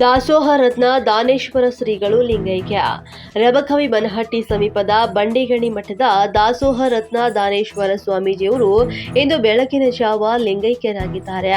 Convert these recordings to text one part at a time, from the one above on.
ದಾಸೋಹ ರತ್ನ ದಾನೇಶ್ವರ ಶ್ರೀಗಳು ಲಿಂಗೈಕ್ಯ. ರಬಕವಿ ಬನಹಟ್ಟಿ ಸಮೀಪದ ಬಂಡಿಗಣಿ ಮಠದ ದಾಸೋಹ ರತ್ನ ದಾನೇಶ್ವರ ಸ್ವಾಮೀಜಿಯವರು ಇಂದು ಬೆಳಕಿನ ಜಾವ ಲಿಂಗೈಕ್ಯರಾಗಿದ್ದಾರೆ.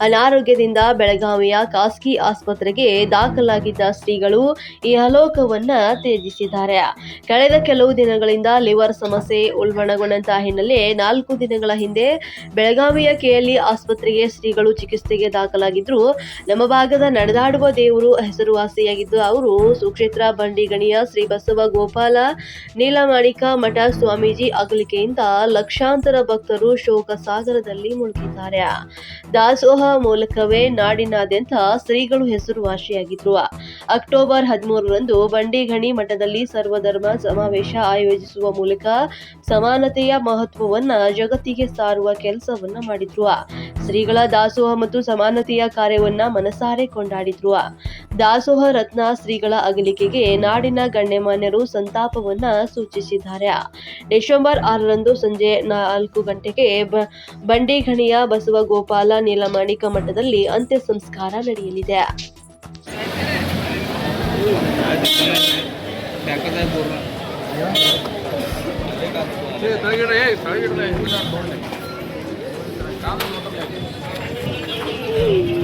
ಅನಾರೋಗ್ಯದಿಂದ ಬೆಳಗಾವಿಯ ಖಾಸಗಿ ಆಸ್ಪತ್ರೆಗೆ ದಾಖಲಾಗಿದ್ದ ಶ್ರೀಗಳು ಈ ಅಲೋಕವನ್ನ ತ್ಯಜಿಸಿದ್ದಾರೆ. ಕಳೆದ ಕೆಲವು ದಿನಗಳಿಂದ ಲಿವರ್ ಸಮಸ್ಯೆ ಉಲ್ಬಣಗೊಂಡಂತಹ ಹಿನ್ನೆಲೆ ನಾಲ್ಕು ದಿನಗಳ ಹಿಂದೆ ಬೆಳಗಾವಿಯ ಕೆಎಲ್ಇ ಆಸ್ಪತ್ರೆಗೆ ಶ್ರೀಗಳು ಚಿಕಿತ್ಸೆಗೆ ದಾಖಲಾಗಿದ್ರು ನಮ್ಮ ಭಾಗದ ನಡೆದಾಡುವ ದೇವರು ಹೆಸರುವಾಸಿಯಾಗಿದ್ದು ಅವರು ಸುಕ್ಷೇತ್ರ, ಬಂಡಿಗಣಿಯ, ಶ್ರೀ ಬಸವ ಗೋಪಾಲ, ನೀಲಮಾಣಿಕ ಮಠ, ಸ್ವಾಮೀಜಿ ಅಗಲಿಕೆಯಿಂದ ಲಕ್ಷಾಂತರ ಭಕ್ತರು ಶೋಕ ಸಾಗರದಲ್ಲಿ ಮುಳುಗಿದ್ದಾರೆ. ದಾಸೋಹ ಮೂಲಕವೇ ನಾಡಿನಾದ್ಯಂತ ಶ್ರೀಗಳು ಹೆಸರುವಾಸಿಯಾಗಿದ್ದರು ಅಕ್ಟೋಬರ್ ಹದಿಮೂರರಂದು ಬಂಡಿಗಣಿ ಮಠದಲ್ಲಿ ಸರ್ವಧರ್ಮ ಸಮಾವೇಶ ಆಯೋಜಿಸುವ ಮೂಲಕ ಸಮಾನತೆಯ ಮಹತ್ವವನ್ನ ಜಗತ್ತಿಗೆ ಸಾರುವ ಕೆಲಸವನ್ನ ಮಾಡಿದ್ರು. ಶ್ರೀಗಳ ದಾಸೋಹ ಮತ್ತು ಸಮಾನತೆಯ ಕಾರ್ಯವನ್ನ ಮನಸಾರೆ ಕೊಂಡಾಡಿದ್ರು. ದಾಸೋಹ ರತ್ನ ಶ್ರೀಗಳ ಅಗಲಿಕೆಗೆ ನಾಡಿನ ಗಣ್ಯಮಾನ್ಯರು ಸಂತಾಪವನ್ನ ಸೂಚಿಸಿದ್ದಾರೆ. ಡಿಸೆಂಬರ್ ಆರರಂದು ಸಂಜೆ ನಾಲ್ಕು ಗಂಟೆಗೆ ಬ- ಬಂಡಿಗಣಿಯ ಬಸವ ಗೋಪಾಲ ನೀಲಮಾಣಿಕ ಮಠದಲ್ಲಿ ಅಂತ್ಯ ಸಂಸ್ಕಾರ ನಡೆಯಲಿದೆ Tá, não, não, não, não.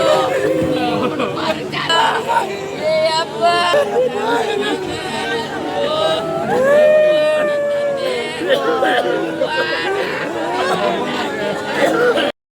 Oh,